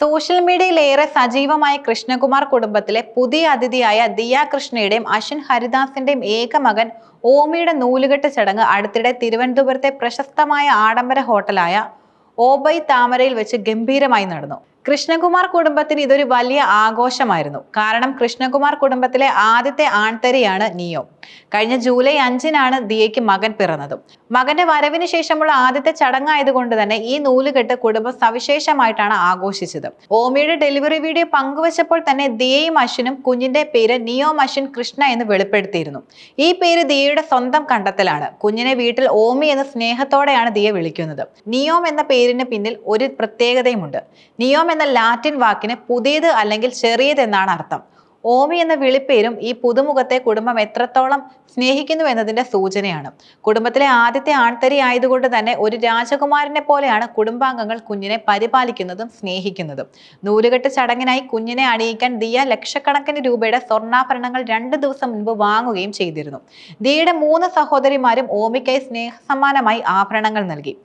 Social മീഡിയയിൽ ഏറെ സജീവമായ കൃഷ്ണകുമാർ കുടുംബത്തിലെ പുതിയ അതിഥിയായ ദിയ കൃഷ്ണയുടെയും അശ്വിൻ ഹരിദാസിന്റെയും ഏക മകൻ ഓമിയുടെ നൂലുകെട്ട് ചടങ്ങ് അടുത്തിടെ തിരുവനന്തപുരത്തെ പ്രശസ്തമായ ആഡംബര ഹോട്ടലായ ഓബൈ താമരയിൽ വെച്ച് ഗംഭീരമായി നടന്നു. കൃഷ്ണകുമാർ കുടുംബത്തിന് ഇതൊരു വലിയ ആഘോഷമായിരുന്നു. കാരണം കൃഷ്ണകുമാർ കുടുംബത്തിലെ ആദ്യത്തെ ആൺതരിയാണ് നിയോ. കഴിഞ്ഞ ജൂലൈ അഞ്ചിനാണ് ദിയയ്ക്ക് മകൻ പിറന്നതും. മകന്റെ വരവിന് ശേഷമുള്ള ആദ്യത്തെ ചടങ്ങായതുകൊണ്ട് തന്നെ ഈ നൂലുകെട്ട് കുടുംബം സവിശേഷമായിട്ടാണ് ആഘോഷിച്ചത്. ഓമിയുടെ ഡെലിവറി വീഡിയോ പങ്കുവച്ചപ്പോൾ തന്നെ ദിയയും അശ്വിനും കുഞ്ഞിന്റെ പേര് നിയോ അശ്വിൻ കൃഷ്ണ എന്ന് വെളിപ്പെടുത്തിയിരുന്നു. ഈ പേര് ദിയയുടെ സ്വന്തം കണ്ടെത്തലാണ്. കുഞ്ഞിനെ വീട്ടിൽ ഓമി എന്ന സ്നേഹത്തോടെയാണ് ദിയ വിളിക്കുന്നത്. നിയോം എന്ന പേരിന് പിന്നിൽ ഒരു പ്രത്യേകതയുമുണ്ട്. നിയോം എന്ന ലാറ്റിൻ വാക്കിന് പുതിയത് അല്ലെങ്കിൽ ചെറിയത് എന്നാണ് അർത്ഥം. ഓമി എന്ന വിളിപ്പേരും ഈ പുതുമുഖത്തെ കുടുംബം എത്രത്തോളം സ്നേഹിക്കുന്നു എന്നതിന്റെ സൂചനയാണ്. കുടുംബത്തിലെ ആദ്യത്തെ ആൺതരി ആയതുകൊണ്ട് തന്നെ ഒരു രാജകുമാരനെ പോലെയാണ് കുടുംബാംഗങ്ങൾ കുഞ്ഞിനെ പരിപാലിക്കുന്നതും സ്നേഹിക്കുന്നതും. നൂലുകെട്ട് ചടങ്ങിനായി കുഞ്ഞിനെ അണിയിക്കാൻ ദിയ ലക്ഷക്കണക്കിന് രൂപയുടെ സ്വർണാഭരണങ്ങൾ രണ്ട് ദിവസം മുൻപ് വാങ്ങുകയും ചെയ്തിരുന്നു. ദിയയുടെ മൂന്ന് സഹോദരിമാരും ഓമിക്കായി സ്നേഹസമ്മാനമായി ആഭരണങ്ങൾ നൽകി.